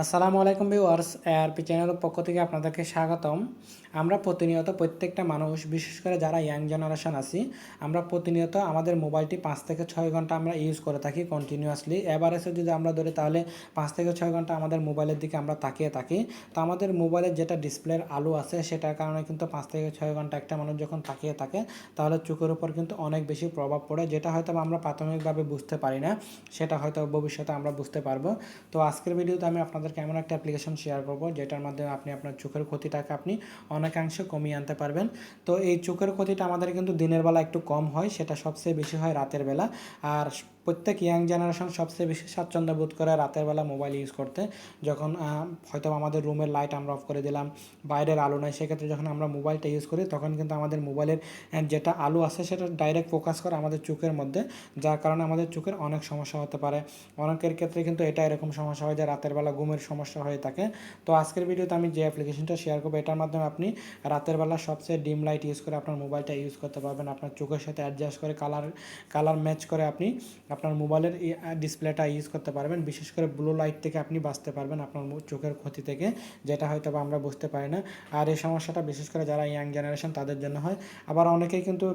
আসসালামু আলাইকুম viewers ARP চ্যানেলের পক্ষ থেকে আপনাদেরকে স্বাগতম। আমরা প্রতিনিয়ত প্রত্যেকটা মানুষ, বিশেষ করে যারা ইয়াং জেনারেশন আছি, আমরা প্রতিনিয়ত আমাদের মোবাইলটি পাঁচ থেকে ছয় ঘণ্টা আমরা ইউজ করে থাকি কন্টিনিউয়াসলি এভারেজে যদি আমরা ধরি, তাহলে পাঁচ থেকে ছয় ঘণ্টা আমাদের মোবাইলের দিকে আমরা তাকিয়ে থাকি। তো আমাদের মোবাইলের যেটা ডিসপ্লের আলো আছে, সেটার কারণে কিন্তু পাঁচ থেকে ছয় ঘণ্টা একটা মানুষ যখন তাকিয়ে থাকে, তাহলে চোখের উপর কিন্তু অনেক বেশি প্রভাব পড়ে, যেটা হয়তো আমরা প্রাথমিকভাবে বুঝতে পারি না, সেটা হয়তো ভবিষ্যতে আমরা বুঝতে পারব। তো আজকের ভিডিওতে আমি আপনাদেরকে এমন একটা অ্যাপ্লিকেশন শেয়ার করব, যেটার মাধ্যমে আপনি আপনার চোখের ক্ষতিটাকে আপনি অনেকাংশে কমিয়ে আনতে পারবেন। তো এই চোখের ক্ষতিটা আমাদের কিন্তু দিনের বেলা একটু কম হয়, সেটা সবচেয়ে বেশি হয় রাতের বেলা। আর প্রত্যেক ইয়াং জেনারেশন সবচেয়ে বেশি স্বাচ্ছন্দ্য বোধ করে রাতের বেলা মোবাইল ইউজ করতে। যখন হয়তো আমাদের রুমের লাইট আমরা অফ করে দিলাম, বাইরের আলো নাই, সেক্ষেত্রে যখন আমরা মোবাইলটা ইউজ করি, তখন কিন্তু আমাদের মোবাইলের যেটা আলো আছে সেটা ডাইরেক্ট ফোকাস করে আমাদের চোখের মধ্যে, যার কারণে আমাদের চোখের অনেক সমস্যা হতে পারে। অনেকের ক্ষেত্রে কিন্তু এটা এরকম সমস্যা হয় যে রাতের বেলা ঘুমের সমস্যা হয়ে থাকে। তো আজকের ভিডিওতে আমি যে অ্যাপ্লিকেশনটা শেয়ার করব, এটার মাধ্যমে আপনি রাতের বেলা সবচেয়ে ডিম লাইট ইউজ করে আপনার মোবাইলটা ইউজ করতে পারবেন। আপনার চোখের সাথে অ্যাডজাস্ট করে কালার কালার ম্যাচ করে আপনি আপনার মোবাইলের ডিসপ্লেটা ইউজ করতে পারবেন। বিশেষ করে ব্লু লাইট থেকে আপনি বাঁচতে পারবেন আপনার চোখের ক্ষতি থেকে, যেটা হয়তো বা আমরা বুঝতে পারি না। আর এই সমস্যাটা বিশেষ করে যারা ইয়াং জেনারেশন তাদের জন্য হয়। আবার অনেকেই কিন্তু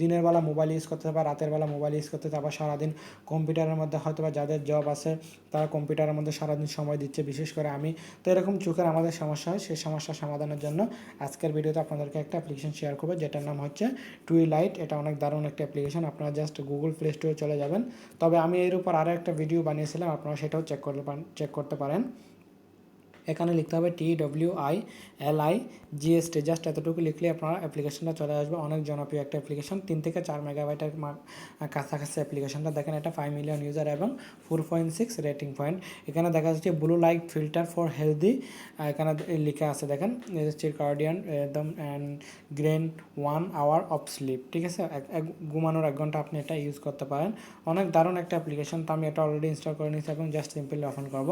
দিনের বেলা মোবাইল ইউজ করতে বা রাতের বেলা মোবাইল ইউজ করতে আবার সারাদিন কম্পিউটারের মধ্যে হয়তো বা যাদের জব আছে, তারা কম্পিউটারের মধ্যে সারাদিন সময় দিচ্ছে। বিশেষ করে আমি। তো এরকম চোখের আমাদের সমস্যা হয়, সেই সমস্যা সমাধানের জন্য আজকের ভিডিওতে আপনাদেরকে একটা অ্যাপ্লিকেশন শেয়ার করব, যেটার নাম হচ্ছে টুই লাইট এটা অনেক দারুণ একটা অ্যাপ্লিকেশন আপনারা জাস্ট গুগল প্লে স্টোরে চলে যাবেন। তবে আমি এর উপর আরও একটা ভিডিও বানিয়েছিলাম, আপনারা সেটাও চেক করতে পারেন চেক করতে পারেন। এখানে লিখতে হবে T W I L I GST just এতটুকু লিখলে আপনার অ্যাপ্লিকেশনটা চলে আসবে। অনেক জনপ্রিয় একটা অ্যাপ্লিকেশন তিন থেকে চার মেগাবাইটের কাছাকাছি অ্যাপ্লিকেশনটা দেখেন এটা ফাইভ মিলিয়ন ইউজার এবং four point six rating point এখানে দেখা যাচ্ছে blue light filter for healthy এখানে লেখা আছে, দেখেন কার্ডিয়ান একদম and grain one hour of sleep ঠিক আছে? এক ঘুমানোর এক ঘণ্টা আপনি এটা ইউজ করতে পারেন। অনেক দারুণ একটা অ্যাপ্লিকেশন তো আমি এটা অলরেডি ইনস্টল করে নিয়েছি এবং জাস্ট সিম্পলি অফন করব।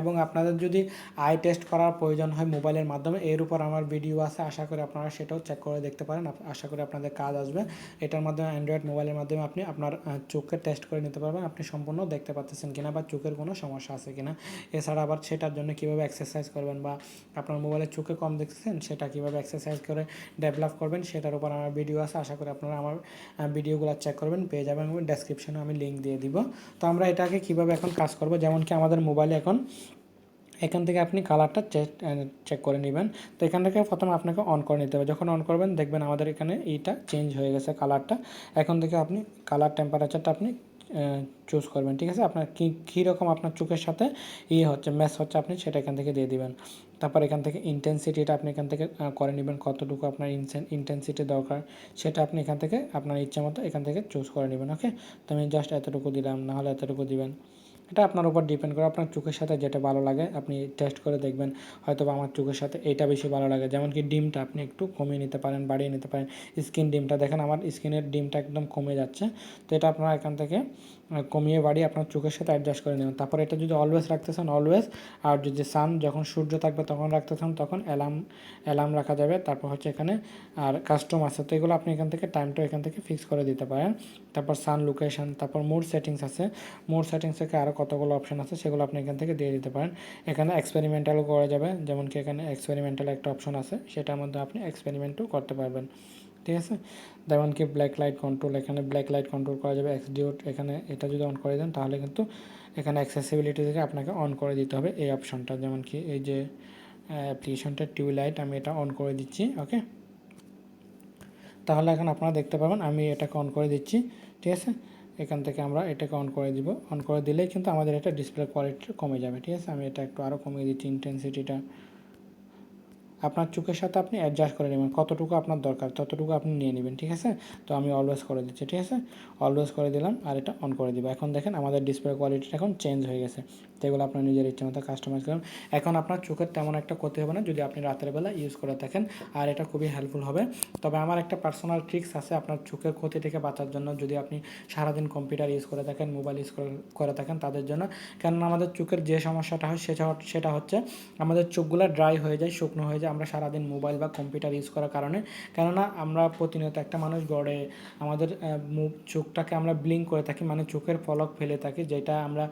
এবং আপনাদের যদি আই টেস্ট করার প্রয়োজন হয় মোবাইলের মাধ্যমে। এর উপর আমার ভিডিও আছে, আশা করি আপনারা সেটাও চেক করে দেখতে পারেন। আশা করি আপনাদের কাজ আসবে। এটার মাধ্যমে অ্যান্ড্রয়েড মোবাইলের মাধ্যমে আপনি আপনার চোখের টেস্ট করে নিতে পারবেন। আপনি সম্পূর্ণ দেখতে পাচ্ছেন কিনা বা চোখের কোনো সমস্যা আছে কিনা। এছাড়া আবার সেটার জন্য কীভাবে এক্সারসাইজ করবেন বা আপনার মোবাইলের চোখে কম দেখছেন, সেটা কীভাবে এক্সারসাইজ করে ডেভেলপ করবেন, সেটার উপর আমার ভিডিও আছে। আশা করি আপনারা আমার ভিডিওগুলো চেক করবেন, পেয়ে যাবেন এবং ডেসক্রিপশনে আমি লিঙ্ক দিয়ে দিব। তো আমরা এটাকে কীভাবে এখন কাজ করব? যেমন কি আমাদের মোবাইলে এখন এখান থেকে আপনি কালারটা চেক করে নেবেন। তো এখান থেকে প্রথমে আপনাকে অন করে নিতে হবে। যখন অন করবেন, দেখবেন আমাদের এখানে এইটা চেঞ্জ হয়ে গেছে কালারটা এখন থেকে আপনি কালার টেম্পারেচারটা আপনি চুজ করবেন, ঠিক আছে? আপনার কী কীরকম আপনার চোখের সাথে ইয়ে হচ্ছে ম্যাচ হচ্ছে আপনি সেটা এখান থেকে দিয়ে দিবেন। তারপর এখান থেকে ইন্টেন্সিটিটা আপনি এখান থেকে করে নেবেন, কতটুকু আপনার ইন্টেন্সিটি দরকার সেটা আপনি এখান থেকে, আপনার ইচ্ছা মতো এখান থেকে চুজ করে নেবেন ওকে তো আমি জাস্ট এতটুকু দিলাম, নাহলে এতটুকু দিবেন। এটা আপনার উপর ডিপেন্ড করে, আপনার চোখের সাথে যেটা ভালো লাগে আপনি টেস্ট করে দেখবেন হয়তো বা আমার চোখের সাথে এটা বেশি ভালো লাগে। যেমন কি ডিমটা আপনি একটু কমিয়ে নিতে পারেন, বাড়িয়ে নিতে পারেন। স্কিন ডিমটা দেখেন আমার স্কিনের ডিমটা একদম কমে যাচ্ছে। তো এটা আপনার এখান থেকে কমিয়ে বাড়িয়ে আপনার চোখের সাথে অ্যাডজাস্ট করে নেবেন। তারপর এটা যদি অলওয়েজ রাখতে চান অলওয়েজ আর যদি সান যখন সূর্য থাকবে তখন রাখতে চান, তখন অ্যালার্ম অ্যালার্ম রাখা যাবে। তারপর হচ্ছে এখানে, আর কাস্টম আছে। তো এগুলো আপনি এখান থেকে টাইমটা এখান থেকে ফিক্স করে দিতে পারেন। তারপর সান লোকেশন তারপর মোড সেটিংস আছে। মোড সেটিংস থেকে আরও কতগুলো অপশন আছে সেগুলো আপনি এখান থেকে দিয়ে দিতে পারেন। এখানে এক্সপেরিমেন্টালও করা যাবে, যেমন কি এখানে এক্সপেরিমেন্টাল একটা অপশন আছে, সেটার মধ্যে আপনি এক্সপেরিমেন্টও করতে পারবেন। ঠিক আছে? যেমন কি ব্ল্যাক লাইট কন্ট্রোল এখানে ব্ল্যাক লাইট কন্ট্রোল করা যাবে এক্সডিওট এখানে এটা যদি অন করে দেন, তাহলে কিন্তু এখানে অ্যাক্সেসিবিলিটি থেকে আপনাকে অন করে দিতে হবে এই অপশনটা যেমন কি এই যে অ্যাপ্লিকেশনটা টিউবলাইট আমি এটা অন করে দিচ্ছি ওকে তাহলে এখন আপনারা দেখতে পাবেন, আমি এটাকে অন করে দিচ্ছি, ঠিক আছে? এখান থেকে আমরা এটাকে অন করে দিব। অন করে দিলেই কিন্তু আমাদের এটা ডিসপ্লে কোয়ালিটি কমে যাবে, ঠিক আছে? আমি এটা একটু আরও কমিয়ে দিচ্ছি ইন্টেন্সিটিটা আপনার চোখের সাথে আপনি অ্যাডজাস্ট করে নেবেন, কতটুকু আপনার দরকার, ততটুকু আপনি নিয়ে নেবেন, ঠিক আছে? তো আমি অলওয়েজ করে দিচ্ছি, ঠিক আছে? অলওয়েজ করে দিলাম আর এটা অন করে দিব। এখন দেখেন আমাদের ডিসপ্লে কোয়ালিটিটা এখন চেঞ্জ হয়ে গেছে। তো এগুলো আপনার নিজের ইচ্ছে মতো কাস্টমাইজ করেন। এখন আপনার চোখের তেমন একটা ক্ষতি হবে না, যদি আপনি রাতের বেলা ইউজ করে থাকেন আর এটা খুবই হেল্পফুল হবে। তবে আমার একটা পার্সোনাল ট্রিক্স আছে আপনার চোখের ক্ষতি থেকে বাঁচার জন্য, যদি আপনি সারাদিন কম্পিউটার ইউজ করে থাকেন মোবাইল ইউজ করে থাকেন তাদের জন্য। কেননা আমাদের চোখের যে সমস্যাটা হয়, সেটা সেটা হচ্ছে আমাদের চোখগুলো ড্রাই হয়ে যায়, শুকনো হয়ে যায়, আমরা সারাদিন মোবাইল বা কম্পিউটার ইউজ করার কারণে। কেননা আমরা প্রতিনিয়ত একটা মানুষ গড়ে আমাদের চোখটাকে আমরা ব্লিঙ্ক করে থাকি মানে চোখের পলক ফেলে থাকি, যেটা আমরা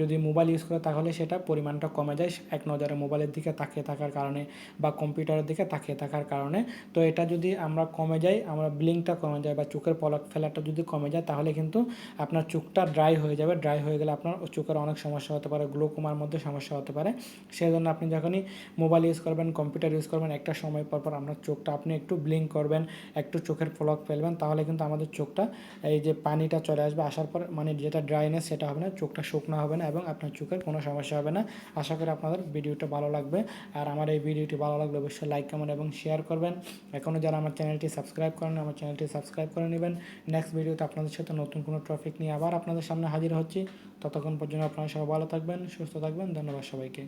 যদি মোবাইল ইউজ করে তাহলে সেটা পরিমাণটা কমে যায়। এক নজরে মোবাইলের দিকে তাকিয়ে থাকার কারণে বা কম্পিউটারের দিকে তাকিয়ে থাকার কারণে। তো এটা যদি আমরা কমে যাই, আমরা ব্লিংটা কমে যায় বা চোখের পলক ফেলাটা যদি কমে যায়, তাহলে কিন্তু আপনার চোখটা ড্রাই হয়ে যাবে। ড্রাই হয়ে গেলে আপনার চোখের অনেক সমস্যা হতে পারে গ্লোকোমার মধ্যে সমস্যা হতে পারে। সেই জন্য আপনি যখনই মোবাইল ইউজ করবেন কম্পিউটার ইউজ করবেন, একটা সময় পর পর আপনার চোখটা আপনি একটু ব্লিঙ্ক করবেন, একটু চোখের পলক ফেলবেন, তাহলে কিন্তু আমাদের চোখটা, এই যে পানিটা চলে আসবে, আসার পর মানে যেটা ড্রাইনেস সেটা হবে না, চোখটা শুকনো হবে না এবং আপনার চোখের কোনো সমস্যা হবে না। আশা করি আপনাদের ভিডিওটা ভালো লাগবে। আর আমার এই ভিডিওটি ভালো লাগলে অবশ্যই লাইক কমেন্ট এবং শেয়ার করবেন। এখনও যারা আমার চ্যানেলটি সাবস্ক্রাইব করেন আমার চ্যানেলটি সাবস্ক্রাইব করে নেবেন। নেক্সট ভিডিওতে আপনাদের সাথে নতুন কোনো টপিক নিয়ে আবার আপনাদের সামনে হাজির হচ্ছি। ততক্ষণ পর্যন্ত আপনারা সবাই ভালো থাকবেন, সুস্থ থাকবেন। ধন্যবাদ সবাইকে।